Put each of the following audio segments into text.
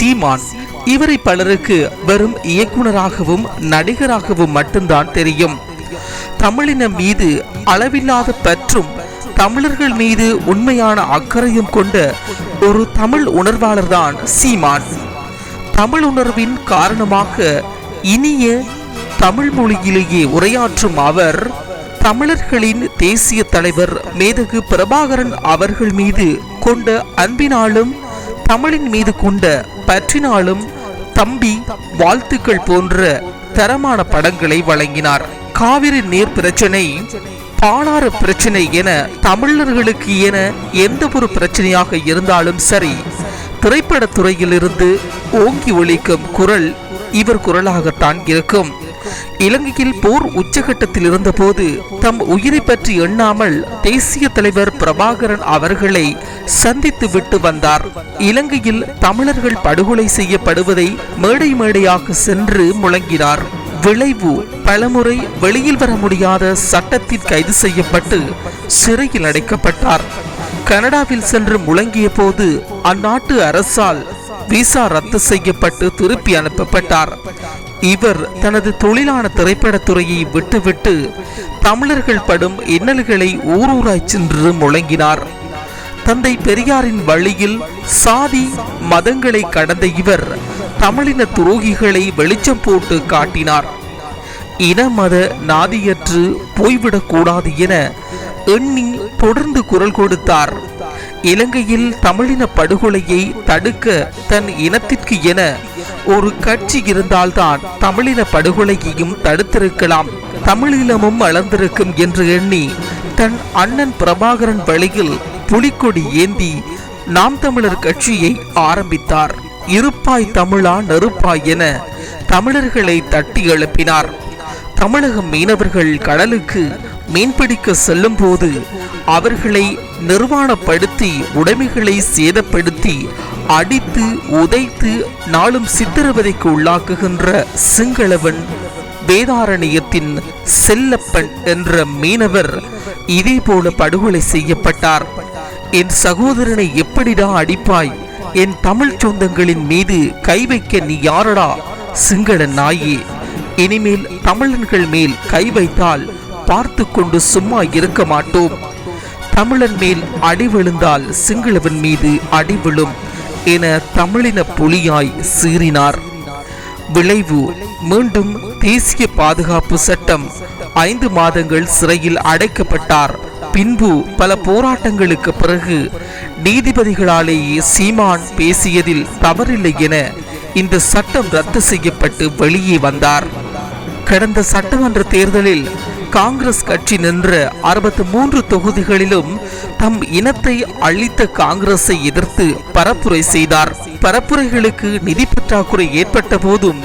சீமான். இவரை பலருக்கு வெறும் இயக்குனராகவும் நடிகராகவும் மட்டும்தான் தெரியும். தமிழினம் மீது அளவில்லாத பற்றும் தமிழர்கள் மீது உண்மையான அக்கறையும் கொண்ட ஒரு தமிழ் உணர்வாளர் தான் சீமான். தமிழ் உணர்வின் காரணமாக இனிய தமிழ் மொழியிலேயே உரையாற்றும் அவர் தமிழர்களின் தேசிய தலைவர் மேதகு பிரபாகரன் அவர்கள் மீது கொண்ட அன்பினாலும் தமிழின் மீது கொண்ட பற்றினாலும் தம்பி வாழ்த்துக்கள் போன்ற தரமான படங்களை வழங்கினார். காவிரி நீர் பிரச்சனை பாலாறு பிரச்சனை என தமிழர்களுக்கு என எந்த ஒரு பிரச்சனையாக இருந்தாலும் சரி திரைப்படத் துறையிலிருந்து ஓங்கி ஒழிக்கும் குரல் இவர் குரலாகத்தான் இருக்கும். இலங்கையில் போர் உச்சகட்டத்தில் இருந்தபோது தம் உயிரை பற்றி எண்ணாமல் தேசிய தலைவர் பிரபாகரன் அவர்களை சந்தித்து விட்டு வந்தார். இலங்கையில் தமிழர்கள் படுகொலை செய்யப்படுவதை மேடை மேடையாக சென்று முழங்கினார். விளைவு பலமுறை வெளியில் வர முடியாத சட்டத்தில் கைது செய்யப்பட்டு சிறையில் அடைக்கப்பட்டார். கனடாவில் சென்று முழங்கிய போது அந்நாட்டு அரசால் விசா ரத்து செய்யப்பட்டு திருப்பி அனுப்பப்பட்டார். இவர் தனது தொழிலான திரைப்பட துறையை விட்டுவிட்டு தமிழர்கள் படும் இன்னல்களை ஊரூராய் சென்று முழங்கினார். தந்தை பெரியாரின் வழியில் சாதி மதங்களை கடந்த இவர் தமிழின துரோகிகளை வெளிச்சம் போட்டு காட்டினார். இன மத நாதியற்று போய்விடக்கூடாது என எண்ணி தொடர்ந்து குரல் கொடுத்தார். இலங்கையில் தமிழின படுகொலையை தடுக்க தன் இனத்திற்கு என ஒரு கட்சி இருந்தால்தான் தமிழின படுகொலையையும் தடுத்திருக்கலாம். தமிழீழமும் வளர்ந்திருக்கும் என்று எண்ணி தன் அண்ணன் பிரபாகரன் வழியில் புலிக்கொடி ஏந்தி நாம் தமிழர் கட்சியை ஆரம்பித்தார். இருப்பாய் தமிழா நெருப்பாய் என தமிழர்களை தட்டி எழுப்பினார். தமிழக மீனவர்கள் கடலுக்கு மீன்பிடிக்க செல்லும் போது அவர்களை நிர்வாணப்படுத்தி உடைமைகளை சேதப்படுத்தி அடித்து உதைத்து நாளும் சித்திரவதைக்கு உள்ளாக்குகின்ற சிங்களவன் வேதாரண்யத்தின் செல்லப்பன் என்ற மீனவர் இதே போல படுகொலை செய்யப்பட்டார். என் சகோதரனை எப்படிடா அடிப்பாய்? என் தமிழ் சொந்தங்களின் மீது கை வைக்க நீ யாரடா? சிங்கள நாயே இனிமேல் தமிழன்கள் மேல் கை வைத்தால் பார்த்து கொண்டு சும்மா இருக்க மாட்டோம். தமிழன் மேல் அடி விழுந்தால் சிங்களவன் மீது அடி விழும் என தமிழின புலியாய் சீறினார். விளைவு மீண்டும் தேசிய பாதுகாப்பு சட்டம் ஐந்து மாதங்கள் சிறையில் அடைக்கப்பட்டார். பின்பு பல போராட்டங்களுக்கு பிறகு நீதிபதிகளாலேயே சீமான் பேசியதில் தவறில்லை என இந்த சட்டம் ரத்து செய்யப்பட்டு வெளியே வந்தார். கடந்த சட்டமன்ற தேர்தலில் காங்கிரஸ் கட்சி நின்ற அறுபத்தி மூன்று தொகுதிகளிலும் தம் இனத்தை அழித்த காங்கிரஸை எதிர்த்து பரப்புரை செய்தார். பரப்புரைகளுக்கு நிதி பற்றாக்குறை ஏற்பட்ட போதும்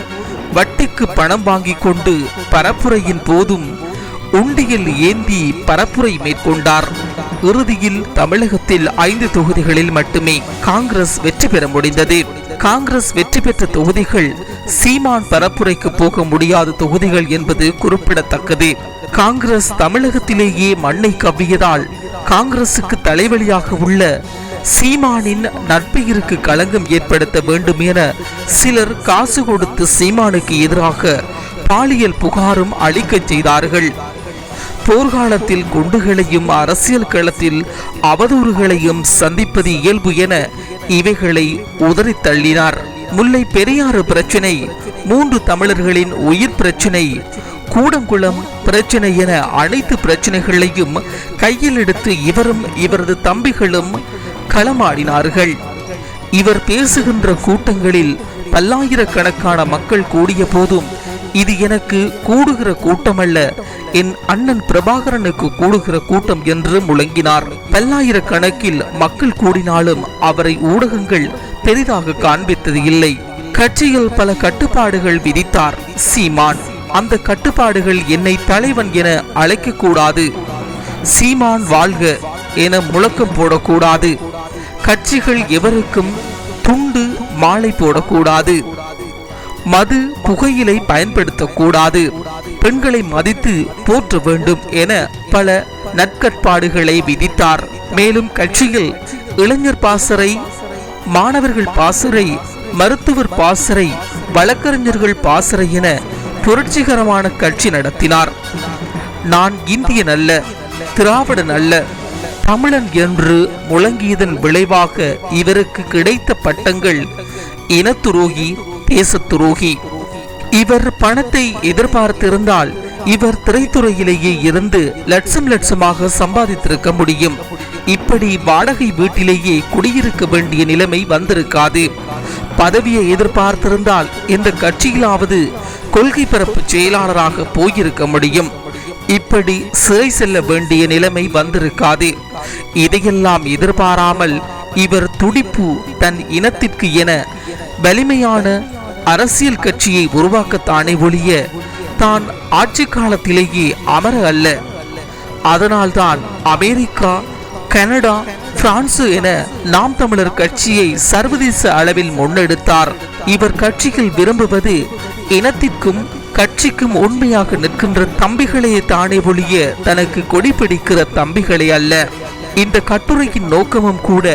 வட்டிக்கு பணம் வாங்கிக் கொண்டு பரப்புரையின் போதும் உண்டியில் ஏந்தி பரப்புரை மேற்கொண்டார். இறுதியில் தமிழகத்தில் ஐந்து தொகுதிகளில் மட்டுமே காங்கிரஸ் வெற்றி பெற முடிந்தது. காங்கிரஸ் வெற்றி பெற்ற தொகுதிகள் சீமான் பரப்புரைக்கு போக முடியாத தொகுதிகள் என்பது குறிப்பிடத்தக்கது. காங்கிரஸ் தமிழகத்திலேயே மண்ணை கவ்வியதால் காங்கிரசுக்கு தலைவலியாக உள்ள சீமானின் நட்பெயருக்கு களங்கம் ஏற்படுத்த வேண்டும் என சிலர் காசு கொடுத்து சீமானுக்கு எதிராக பாலியல் புகாரும் அளிக்கச் செய்தார்கள். போர்க்காலத்தில் குண்டுகளையும் அரசியல் களத்தில் அவதூறுகளையும் சந்திப்பது இயல்பு என இவைகளை உதறித் தள்ளினார். முல்லை பெரியாறு பிரச்சினை மூன்று தமிழர்களின் உயிர் பிரச்சினை கூடங்குளம் பிரச்சினை என அனைத்து பிரச்சனைகளையும் கையில் எடுத்து இவரும் இவரது தம்பிகளும் களமாடினார்கள். இவர் பேசுகின்ற கூட்டங்களில் பல்லாயிரக்கணக்கான மக்கள் கூடிய போதும் இது எனக்கு கூடுகிற கூட்டமல்ல என் அண்ணன் பிரபாகரனுக்கு கூடுகிற கூட்டம் என்று முழங்கினார். பல்லாயிரக்கணக்கில் மக்கள் கூடினாலும் அவரை ஊடகங்கள் பெரிதாக காண்பித்தது இல்லை. கட்சியில் பல கட்டுப்பாடுகள் விதித்தார். சீமான் அந்த கட்டுப்பாடுகள் என்னை தலைவன் என அழைக்கக்கூடாது. சீமான் வாழ்க என முழக்கம் போடக்கூடாது. கட்சிகள் எவருக்கும் துண்டு மாலை போடக்கூடாது. மது புகையிலை பயன்படுத்தக்கூடாது. பெண்களை மதித்து போற்ற வேண்டும் என பல நற்கட்பாடுகளை விதித்தார். மேலும் கட்சியில் இளைஞர் பாசறை மாணவர்கள் பாசறை மருத்துவர் பாசறை வழக்கறிஞர்கள் பாசறை என புரட்சிகரமான கட்சி நடத்தினார். நான் இந்தியன் அல்ல திராவிடன் அல்ல தமிழன் என்று முழங்கியதன் விளைவாக இவருக்கு கிடைத்த பட்டங்கள் இனத்துரோகி தேசத்துரோகி. இவர் பணத்தை எதிர்பார்த்திருந்தால் இவர் திரைத்துறையிலேயே இருந்து லட்சம் லட்சமாக சம்பாதித்திருக்க முடியும். இப்படி வாடகை வீட்டிலேயே குடியிருக்க வேண்டிய நிலைமை வந்திருக்காது. பதவியை எதிர்பார்த்திருந்தால் இந்த கட்சியிலாவது கொள்கை பரப்பு செயலாளராக போயிருக்க முடியும். இப்படி சிறை செல்ல வேண்டிய நிலைமை வந்திருக்காது. இதையெல்லாம் எதிர்பாராமல் இவர் துடிப்பு தன் இனத்திற்கு என வலிமையான அரசியல் கட்சியை உருவாக்கத்தானே ஒழிய தான் ஆட்சி காலத்திலேயே அமர அல்ல. அதனால்தான் அமெரிக்கா கனடா பிரான்சு என நாம் தமிழர் கட்சியை சர்வதேச அளவில் முன்னெடுத்தார். இவர் கட்சிகள் விரும்புவது இனத்திற்கும் கட்சிக்கும் உண்மையாக நிற்கின்ற தம்பிகளையே தானே ஒழிய தனக்கு கொடி பிடிக்கிற தம்பிகளே அல்ல. இந்த கட்டுரையின் நோக்கமும் கூட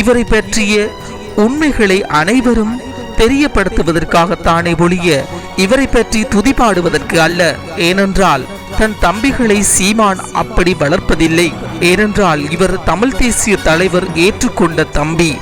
இவரை பற்றிய உண்மைகளை அனைவரும் தெரியப்படுத்துவதற்காகத்தானே ஒழிய இவரை பற்றி துதிபாடுவதற்கு அல்ல. ஏனென்றால் தன் தம்பிகளை சீமான் அப்படி வளர்ப்பதில்லை. ஏனென்றால் இவர் தமிழ் தேசிய தலைவர் ஏற்றுக்கொண்ட தம்பி.